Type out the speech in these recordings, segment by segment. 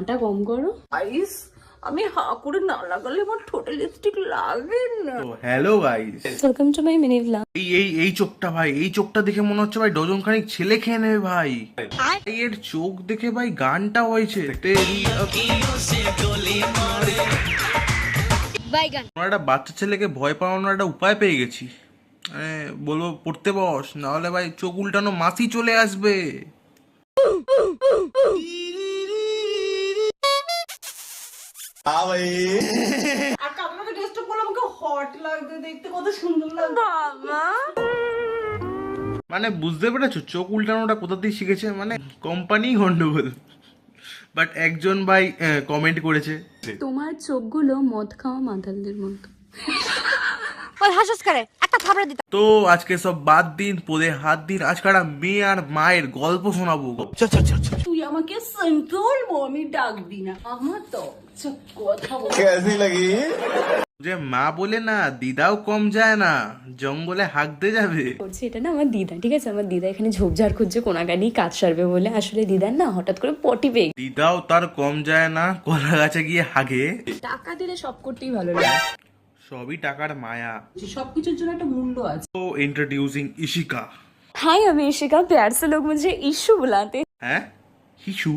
হাঁটা কম করো। আইস আমি হা করে না লাগালে আমার ঠোঁটে লিপস্টিক লাগে না। Hello guys welcome to my mini vlog এই এই এই চোখটা ভাই এই চোখটা দেখে মনে হচ্ছে ভাই ডজন খানিক ছেলে খেয়ে নেবে ভাই। এর চোখ দেখে ভাই গানটা হয়েছে। তেরি আমরা একটা বাচ্চা ছেলেকে ভয় পাওয়ানোর একটা উপায় পেয়ে গেছি। মানে বলব পড়তে বস নাহলে ভাই চোখ উল্টানো মাসি চলে আসবে। আর আপনাকে ড্রেসটা পরলে আমাকে হট লাগবে দেখতে কত সুন্দর লাগবে। বাবা। মানে বুঝতে পেরেছ চোখ উল্টানোটা কোথা দিয়ে শিখেছে? মানে কোম্পানি গন্ডগোল। বাট একজন ভাই কমেন্ট করেছে। তোমার চোখগুলো মদ খাওয়া মাতালদের মতো। ওই হাসাস করে একটা থাপড়া দিতে তো আজকে সব বাদ দিন পদে হাত দিন। আজকে একটা মেয়ে আর মায়ের গল্প শোনাবো তুই আমাকে সেন্ট্রল আমি ডাকবি না। আমার তো কথা বল। যে মা বলে না দিদাও কম যায় না জঙ্গলে হাঁকতে যাবে। করছি এটা না আমার দিদা ঠিক আছে? আমার দিদা এখানে ঝোপঝাড় খুঁজছে কোনাগানি কাজ সারবে বলে। আসলে দিদার না হঠাৎ করে পটি পেয়ে দিদাও তার কম যায় না কলা গাছে গিয়ে হাগে। টাকা দিলে সব করতেই ভালো লাগে। সবই টাকার মায়া সবকিছুর জন্য একটা মূল্য আছে তো ইন্ট্রোডিউসিং ইশিকা हाय हमें इशिका प्यार से लोग मुझे इशू बुलाते हैं। হ্যাঁ হিসু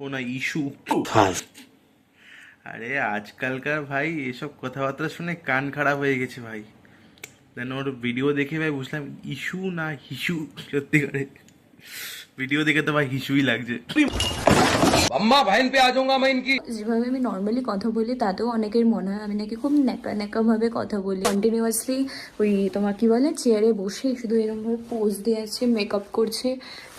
ও না ইস্যু আরে আজকালকার ভাই এসব কথাবার্তা শুনে কান খারাপ হয়ে গেছে ভাই দেন ওর ভিডিও দেখে ভাই বুঝলাম ইস্যু না হিসু সত্যি করে ভিডিও দেখে তো ভাই হিসুই লাগছে अम्मा बहन पे आ जाऊंगा मैं इनकी যেভাবে আমি নর্মালি কথা বলি তাতেও অনেকের মনে হয় আমি নাকি খুব ন্যাকা ন্যাকা ভাবে কথা বলি কন্টিনিউয়াসলি ওই তোমার কি বলে চেয়ারে বসে শুধু এরকম ভাবে পোজ দিয়ে আছে মেকআপ করছে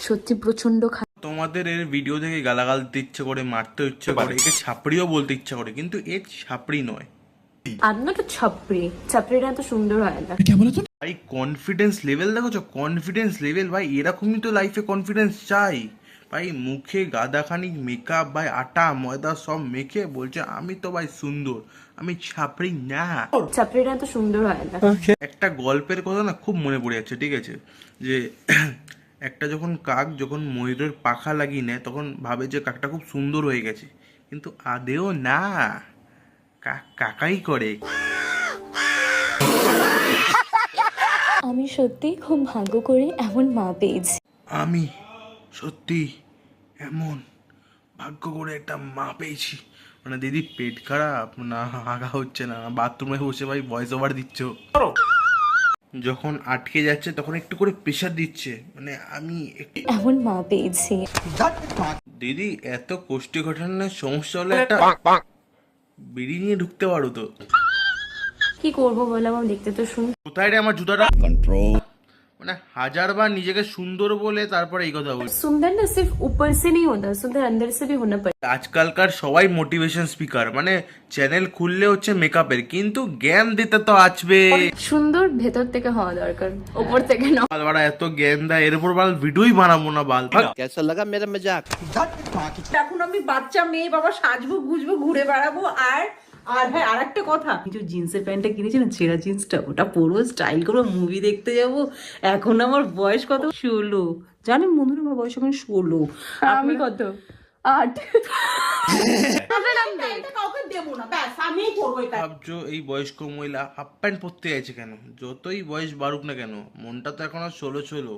সত্যি প্রচন্ড খারাপ তোমাদের এর ভিডিও দেখে গালাগাল দিতে ইচ্ছে করে মারতে ইচ্ছে করে একে ছাপড়িও বলতে ইচ্ছা করে কিন্তু এ ছাপড়ি নয় আর না তো ছাপড়ি ছাপড়িটা এত সুন্দর হয় না ভাই কনফিডেন্স লেভেল দেখো কনফিডেন্স লেভেল ভাই এরকমই তো লাইফে কনফিডেন্স চাই ভাই মুখে গাদাখানিক মেকআপ ভাই আটা ময়দা সব মেখে বলছে আমি তো ভাই সুন্দর আমি ছাপড়ি না। ছাপড়িটা এত সুন্দর হয় না। একটা গল্পের কথা না খুব মনে পড়ে যাচ্ছে ঠিক আছে? যে একটা যখন কাক যখন ময়ূরের পাখা লাগিয়ে নেয় তখন ভাবে যে কাকটা খুব সুন্দর হয়ে গেছে। কিন্তু আদেও না কাক কাকাই করে। আমি সত্যি খুব ভাগ্য করে এমন মা পেয়েছি। আমি সত্যি এমন ভাগ্য করে একটা মা পেয়েছি। মানে দিদি পেট খারাপ না হাগা হচ্ছে না বাথরুমে বসে ভাই ভয়েস ওভার দিচ্ছ। যখন আটকে যাচ্ছে তখন একটু করে প্রেশার দিচ্ছে। মানে আমি একটু এমন মা পেয়েছি। দিদি এত কোষ্ঠী ঘটনার সমস্যা হলে একটা বিড়ি নিয়ে ঢুকতে পারো তো। কি করব বললাম দেখতে তো শুন। কোথায় রে আমার জুতাটা? মানে হাজারবার নিজেকে সুন্দর বলে তারপরে এই কথা বলছি सुंदर ना सिर्फ ऊपर से नहीं होता सुंदर अंदर से भी होना पड़ता আজকালকার সবাই মোটিভেশন স্পিকার মানে চ্যানেল খুললে হচ্ছে মেকআপের কিন্তু জ্ঞান দিতে তো আসবে সুন্দর ভেতর থেকে হওয়া দরকার ওপর থেকে না বাল বাড়া এত জ্ঞান দেয় এর উপর বাল ভিডিওই বানাবো না বাল ভাগ। कैसा लगा मेरा मजाक এখন আমি বাচ্চা মেয়ে বাবা সাজবো গুজবো ঘুরে বেড়াবো আর আর হ্যাঁ আর একটা কথা। আমি যে জিন্সের প্যান্টটা কিনেছি না ছেঁড়া জিন্সটা ওটা পরবো স্টাইল করব মুভি দেখতে যাব। এখন আমার বয়স কত? ষোলো। জানেন বন্ধুরা আমার বয়স এখন ষোলো। আমি কত? আট। কাউকে দেবো না ব্যাস আমিই করব এটা ভাবছ এই বয়স্ক মহিলা হাফ প্যান্ট পরতে আছে কেন? যতই বয়স বাড়ুক না কেন মনটা তো এখন আর ষোলো ষোলো।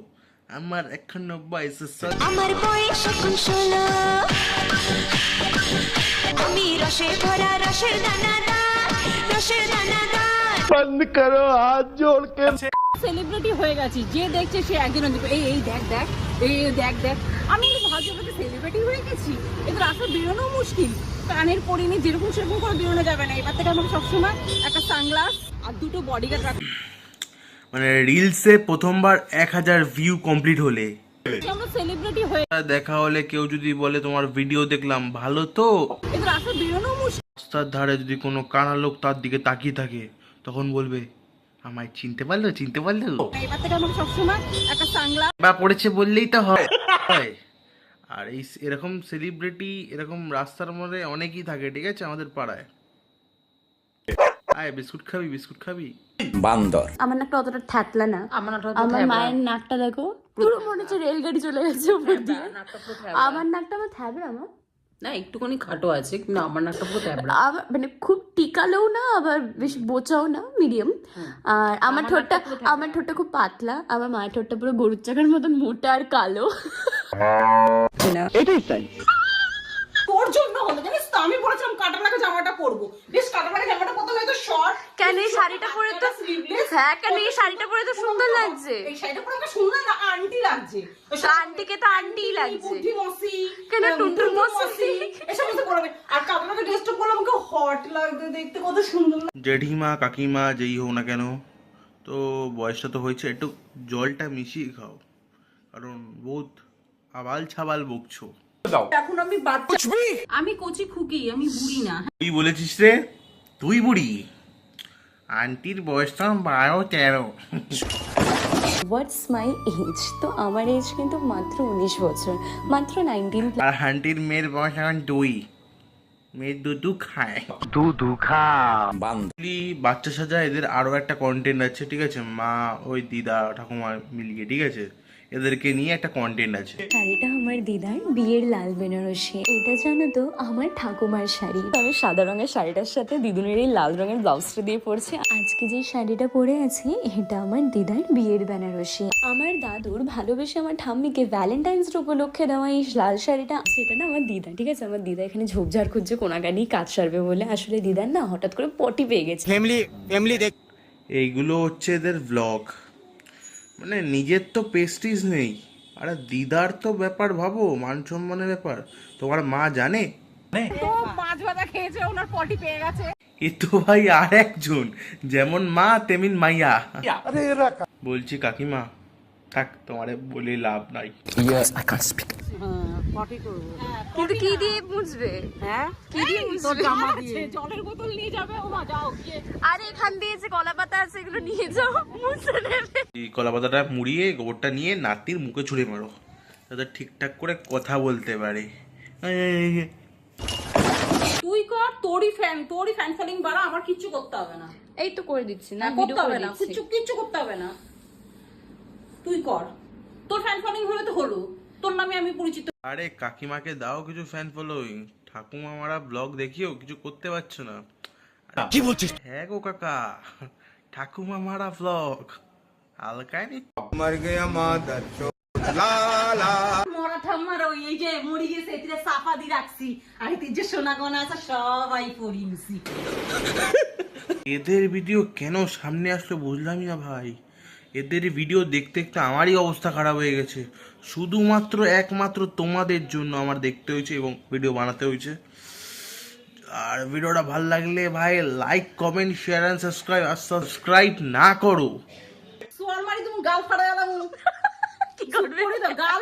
আমার এখন বয়স সাত। আমার বয়স এখন ষোলো। আমি রসে ভরা রসের দানাদা রসের দানাদা সেলিব্রিটি হয়ে গেছি যে দেখছে সে একজন এই এই দেখ দেখ এই এই দেখ দেখ। আমি ভাবছি আমাকে সেলিব্রিটি হয়ে গেছি কিন্তু রাস্তায় বেরোনো মুশকিল। কানের পরিনি যেরকম সেরকম করে বেরোনো যাবে না। এবার থেকে আমাকে সবসময় একটা সানগ্লাস আর দুটো বডিগার্ড রাখতে মানে রিলসে প্রথমবার এক হাজার ভিউ কমপ্লিট হলে আমরা সেলিব্রিটি হয়ে দেখা হলে কেউ যদি বলে তোমার ভিডিও দেখলাম ভালো তো? কিন্তু রাস্তায় বেরোনো মুশকিল। রাস্তার ধারে যদি কোনো কানা লোক তার দিকে তাকিয়ে থাকে তখন বলবে আমায় চিনতে পারল চিনতে পারল এবার থেকে আমাকে সবসময় একটা সানগ্লাস বা পড়েছে বললেই তো হয়। আর এই এরকম সেলিব্রিটি এরকম রাস্তার মধ্যে অনেকেই থাকে ঠিক আছে আমাদের পাড়ায়। আয় বিস্কুট খাবি বিস্কুট খাবি? আমার নাকটা অতটা থ্যাতলা না। আমার নাকটা আমার মায়ের নাকটা দেখো পুরো মনে হচ্ছে রেলগাড়ি চলে গেছে উপর দিয়ে। আমার নাকটা আমার থ্যাবড়া আমার না একটুখানি খাটো আছে কিন্তু আমার নাকটা পুরো থ্যাবড়া মানে খুব টিকালেও না আবার বেশ বোচাও না মিডিয়াম আর আমার ঠোঁটটা আমার ঠোঁটটা খুব পাতলা আমার মায়ের ঠোঁটটা পুরো গরুর চাকার মতন মোটা আর কালো। এটাই তোর জন্য হলো জানিস তো আমি বলেছিলাম কাটা লাগা জামাটা পরবো। বেশ কাটা লাগা জামাটা কত হয়তো শর্ট কেন এই শাড়িটা পরে তো হ্যাঁ কেন এই শাড়িটা পরে তো সুন্দর লাগছে। এই শাড়িটা পরে আমাকে সুন্দর না আন্টি লাগছে। তো আন্টিকে তো আন্টিই লাগছে। বুদ্ধি মসি কেন টুনটুন মসি? এসব কিছু পরবে। আর কাটা লাগা ড্রেসটা পরলে আমাকে হট লাগবে দেখতে কত সুন্দর জেঠিমা কাকিমা যেই হোক না কেন তো বয়সটা তো হয়েছে একটু জলটা মিশিয়ে খাও। কারণ বহুত আবাল ছাবাল বকছো। এখন আমি বাচ্চা আমি কচি খুকি আমি বুড়ি না তুই বলেছিস রে তুই বুড়ি। আন্টির বয়সটা বারো তেরো। হোয়াটস মাই এজ তো আমার এজ কিন্তু মাত্র উনিশ বছর মাত্র নাইনটিন আর আন্টির মেয়ের বয়স এখন দুই। মেয়ের দুধু খায়। দুধু খা বাচ্চা সাজা এদের আরও একটা কন্টেন্ট আছে ঠিক আছে? মা ওই দিদা ঠাকুমা মিলিয়ে ঠিক আছে? এদেরকে নিয়ে একটা কন্টেন্ট আছে। শাড়িটা আমার দিদার বিয়ের লাল বেনারসি। এটা জানো তো আমার ঠাকুমার শাড়ি। আমি সাদা রঙের শাড়িটার সাথে দিদুনের এই লাল রঙের ব্লাউজটা দিয়ে পরছি। আজকে যে শাড়িটা পরে আছি এটা আমার দিদার বিয়ের বেনারসি। আমার দাদুর ভালোবেসে আমার ঠাম্মিকে ভ্যালেন্টাইন্স ডে উপলক্ষে দেওয়া এই লাল শাড়িটা সেটা না আমার দিদা ঠিক আছে? আমার দিদা এখানে ঝোপঝাড় খুঁজছে কোনাগানি কাজ সারবে বলে। আসলে দিদার না হঠাৎ করে পটি পেয়ে গেছে। ফ্যামিলি ফ্যামিলি দেখ এইগুলো হচ্ছে এদের ব্লগ মানে নিজের তো পেস্টিস নেই। আরে দিদার তো ব্যাপার ভাবো মান সম্মানের ব্যাপার। তোমার মা জানে? মাছ ভাজা খেয়েছে ওনার পটি পেয়ে গেছে। এ তো ভাই আর একজন যেমন মা তেমন মাইয়া। বলছি কাকিমা থাক তোমারে বলে লাভ নাই। পটি করব কিন্তু কি দিয়ে মুছবে হ্যাঁ? কি দিয়ে মুছবে জামা দিয়ে। জলের বোতল নিয়ে যাবে ও মা যাও গিয়ে। আর এখান দিয়ে যে কলা পাতা আছে এগুলো নিয়ে যাও মুছে নেবে এই কলা পাতাটা মুড়িয়ে গোবরটা নিয়ে নাতির মুখে ছুঁড়ে মারো। যাতে ঠিকঠাক করে কথা বলতে পারে। তুই কর তোরই ফ্যান তোরই ফ্যান ফলোইং বাড়া আমার কিচ্ছু করতে হবে না। এই তো করে দিচ্ছি না না করতে হবে না কিচ্ছু কিচ্ছু করতে হবে না। তুই কর। তোর ফ্যান ফলোয়িং হবে তো হলো। তোর নামে আমি পরিচিত। আরে কাকিমাকে দাও কিছু ফ্যান ফলোয়িং ঠাকুমা মারা ব্লগ দেখিও কিছু করতে পারছ না। কি বলছিস? হ্যাঁ গো কাকা ঠাকুমা মারা ব্লগ হালকায়নি মর গয়া মাদার মরা এদের ভিডিও কেন সামনে আসলো বুঝলামই না ভাই। এদের ভিডিও দেখতে দেখতে আমারই অবস্থা খারাপ হয়ে গেছে। শুধুমাত্র একমাত্র তোমাদের জন্য আমার দেখতে হয়েছে এবং ভিডিও বানাতে হয়েছে। আর ভিডিওটা ভালো লাগলে ভাই like comment share and subscribe R subscribe না করো। সোয়াল মারি তুমি গাল কি করবে? গাল